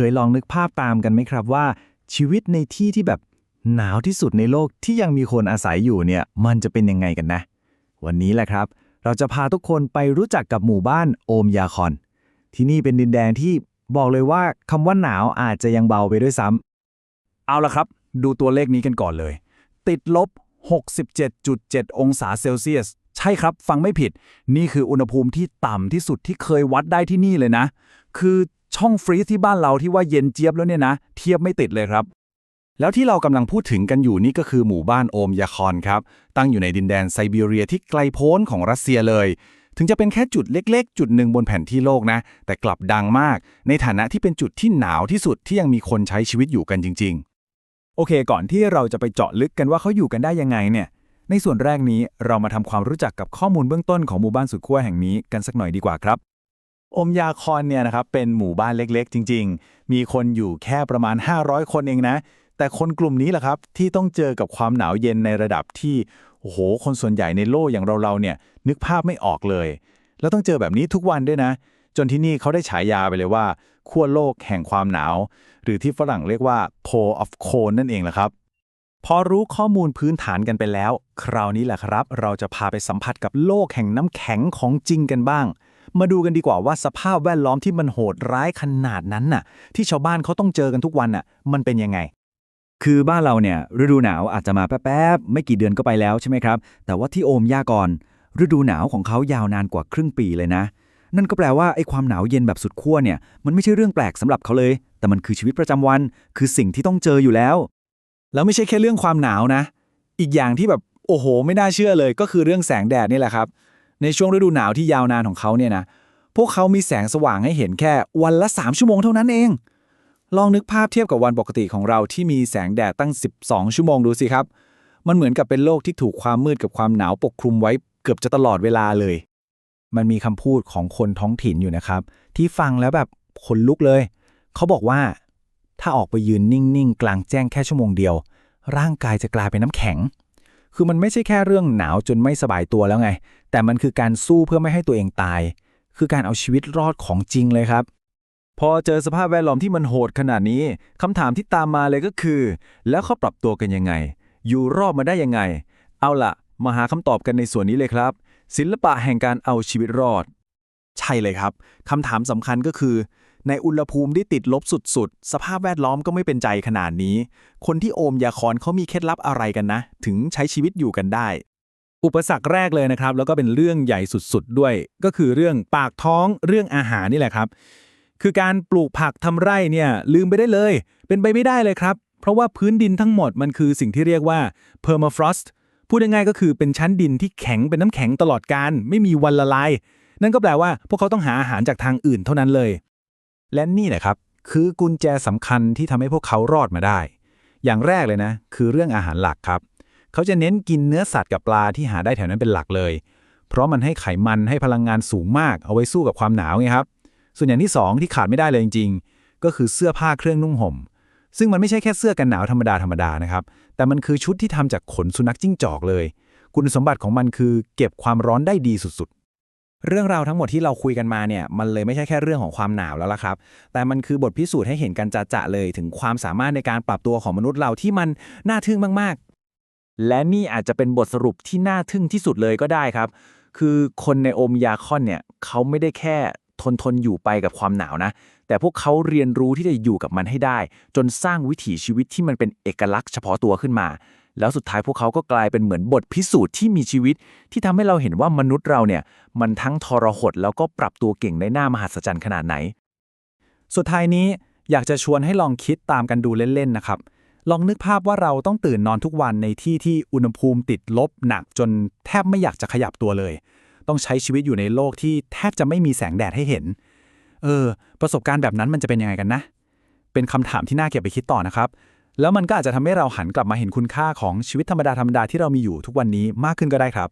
เคยลองนึกภาพตามกันไหมครับว่า ชีวิตในที่ที่แบบหนาวที่สุดในโลกที่ยังมีคนอาศัยอยู่เนี่ย มันจะเป็นยังไงกันนะ วันนี้แหละครับ เราจะพาทุกคนไปรู้จักกับหมู่บ้านโอมยาคอน ที่นี่เป็นดินแดนที่บอกเลยว่าคำว่าหนาวอาจจะยังเบาไปด้วยซ้ำเอาละครับ ดูตัวเลขนี้กันก่อนเลย ติดลบ 67.7 องศาเซลเซียส ใช่ครับ ฟังไม่ผิด นี่คืออุณหภูมิที่ต่ำที่สุดที่เคยวัดได้ที่นี่เลยนะ คือ ช่องฟรีซที่บ้านเราที่ว่าเย็นเจี๊ยบแล้วเนี่ยนะ เทียบไม่ติดเลยครับ แล้วที่เรากำลังพูดถึงกันอยู่นี่ก็คือหมู่บ้านโอมยาคอนครับ ตั้งอยู่ในดินแดนไซบีเรียที่ไกลโพ้นของรัสเซียเลย ถึงจะเป็นแค่จุดเล็กๆ จุดหนึ่งบนแผนที่โลกนะ แต่กลับดังมาก ในฐานะที่เป็นจุดที่หนาวที่สุดที่ยังมีคนใช้ชีวิตอยู่กันจริง ๆ โอเค ก่อนที่เราจะไปเจาะลึกกันว่าเขาอยู่กันได้ยังไงเนี่ย ในส่วนแรกนี้เรามาทำความรู้จักกับข้อมูลเบื้องต้นของหมู่บ้านสุดขั้วแห่งนี้กันสักหน่อยดีกว่าครับ อมยาคอนเนี่ยนะครับเป็นหมู่บ้านเล็กๆ จริง ๆ มีคนอยู่แค่ประมาณ 500 คนเองนะ แต่คนกลุ่มนี้แหละครับที่ต้องเจอกับความหนาวเย็นในระดับที่โอ้โห คนส่วนใหญ่ในโลกอย่างเราๆเนี่ยนึกภาพไม่ออกเลย แล้วต้องเจอแบบนี้ทุกวันด้วยนะ จนที่นี่เขาได้ฉายาไปเลยว่าขั้วโลกแห่งความหนาว หรือที่ฝรั่งเรียกว่า pole of cold นั่นเองแหละครับพอรู้ข้อมูลพื้นฐานกันไปแล้ว คราวนี้แหละครับ เราจะพาไปสัมผัสกับโลกแห่งน้ำแข็งของจริงกันบ้าง มาดูกันดีกว่าว่าสภาพแวดล้อมที่มันโหดร้ายขนาดนั้นน่ะ ที่ชาวบ้านเขาต้องเจอกันทุกวันน่ะ มันเป็นยังไง คือบ้านเราเนี่ยฤดูหนาวอาจจะมาแป๊บๆไม่กี่เดือนก็ไปแล้วใช่ไหมครับ แต่ว่าที่โอมย่ากรฤดูหนาวของเขายาวนานกว่าครึ่งปีเลยนะ นั่นก็แปลว่าไอ้ความหนาวเย็นแบบสุดขั้วเนี่ยมันไม่ใช่เรื่องแปลกสำหรับเขาเลย แต่มันคือชีวิตประจำวัน คือสิ่งที่ต้องเจออยู่แล้ว แล้วไม่ใช่แค่เรื่องความหนาวนะ อีกอย่างที่แบบโอ้โห ไม่น่าเชื่อเลย ก็คือเรื่องแสงแดดนี่แหละครับ ในช่วงฤดูหนาวที่ยาวนานของเขาเนี่ยนะพวกเขามีแสงสว่างให้เห็นแค่วันละ 3 ชั่วโมงเท่านั้นเอง ลองนึกภาพเทียบกับวันปกติของเราที่มีแสงแดดตั้ง 12 ชั่วโมงดูสิครับ มันเหมือนกับเป็นโลกที่ถูกความมืดกับความหนาวปกคลุมไว้เกือบจะตลอดเวลาเลย มันมีคำพูดของคนท้องถิ่นอยู่นะครับ ที่ฟังแล้วแบบขนลุกเลย เขาบอกว่า ถ้าออกไปยืนนิ่งๆ กลางแจ้งแค่ชั่วโมงเดียว ร่างกายจะกลายเป็นน้ำแข็ง คือมันไม่ใช่แค่เรื่องหนาวจนไม่สบายตัวแล้วไง แต่มันคือการสู้เพื่อไม่ให้ตัวเองตาย คือการเอาชีวิตรอดของจริงเลยครับ พอเจอสภาพแวดล้อมที่มันโหดขนาดนี้คำถามที่ตามมาเลยก็คือ แล้วเขาปรับตัวกันยังไง อยู่รอดมาได้ยังไง เอาล่ะมาหาคำตอบกันในส่วนนี้เลยครับ ศิลปะแห่งการเอาชีวิตรอด ใช่เลยครับคำถามสำคัญก็คือ ในอุณหภูมิที่ติดลบสุดๆ สภาพแวดล้อมก็ไม่เป็นใจขนาดนี้ คนที่โอมยาคอนเขามีเคล็ดลับอะไรกันนะ ถึงใช้ชีวิตอยู่กันได้ อุปสรรคแรกเลยนะครับ แล้วก็เป็นเรื่องใหญ่สุดๆด้วย ก็คือเรื่องปากท้องเรื่องอาหารนี่แหละครับ คือการปลูกผักทำไร่เนี่ยลืมไปได้เลย เป็นไปไม่ได้เลยครับ เพราะว่าพื้นดินทั้งหมดมันคือสิ่งที่เรียกว่า permafrost พูดง่ายๆก็คือเป็นชั้นดินที่แข็งเป็นน้ำแข็งตลอดการไม่มีวันละลายนั่นก็แปลว่าพวกเขาต้องหาอาหารจากทางอื่นเท่านั้นเลย และนี่แหละครับ คือกุญแจสำคัญที่ทำให้พวกเขารอดมาได้ อย่างแรกเลยนะ คือเรื่องอาหารหลักครับ เขาจะเน้นกินเนื้อสัตว์กับปลาที่หาได้แถวนั้นเป็นหลักเลย เพราะมันให้ไขมันให้พลังงานสูงมาก เอาไว้สู้กับความหนาวไงครับ ส่วนอย่างที่สองที่ขาดไม่ได้เลยจริง ๆ ก็คือเสื้อผ้าเครื่องนุ่งห่ม ซึ่งมันไม่ใช่แค่เสื้อกันหนาวธรรมดาธรรมดานะครับ แต่มันคือชุดที่ทำจากขนสุนัขจิ้งจอกเลย คุณสมบัติของมันคือเก็บความร้อนได้ดีสุด เรื่องราวทั้งหมดที่เราคุยกันมาเนี่ยมันเลยไม่ใช่แค่เรื่องของความหนาวแล้วล่ะครับ แต่มันคือบทพิสูจน์ให้เห็นกันจะๆเลยถึงความสามารถในการปรับตัวของมนุษย์เราที่มันน่าทึ่งมากๆ และนี่อาจจะเป็นบทสรุปที่น่าทึ่งที่สุดเลยก็ได้ครับ คือคนในโอมยาคอนเนี่ยเขาไม่ได้แค่ทนทนอยู่ไปกับความหนาวนะ แต่พวกเขาเรียนรู้ที่จะอยู่กับมันให้ได้ จนสร้างวิถีชีวิตที่มันเป็นเอกลักษณ์เฉพาะตัวขึ้นมา แล้วสุดท้ายพวกเขาก็กลายเป็นเหมือนบทพิสูจน์ที่มีชีวิต ที่ทำให้เราเห็นว่ามนุษย์เราเนี่ย มันทั้งทรหดแล้วก็ปรับตัวเก่งในหน้ามหัศจรรย์ขนาดไหน สุดท้ายนี้อยากจะชวนให้ลองคิดตามกันดูเล่นๆนะครับ ลองนึกภาพว่าเราต้องตื่นนอนทุกวันในที่ที่อุณหภูมิติดลบหนักจนแทบไม่อยากจะขยับตัวเลย ต้องใช้ชีวิตอยู่ในโลกที่แทบจะไม่มีแสงแดดให้เห็น เออ ประสบการณ์แบบนั้นมันจะเป็นยังไงกันนะ เป็นคำถามที่น่าเก็บไปคิดต่อนะครับ แล้วมันก็อาจจะทำให้เราหันกลับมาเห็นคุณค่าของชีวิตธรรมดาธรรมดาที่เรามีอยู่ทุกวันนี้มากขึ้นก็ได้ครับ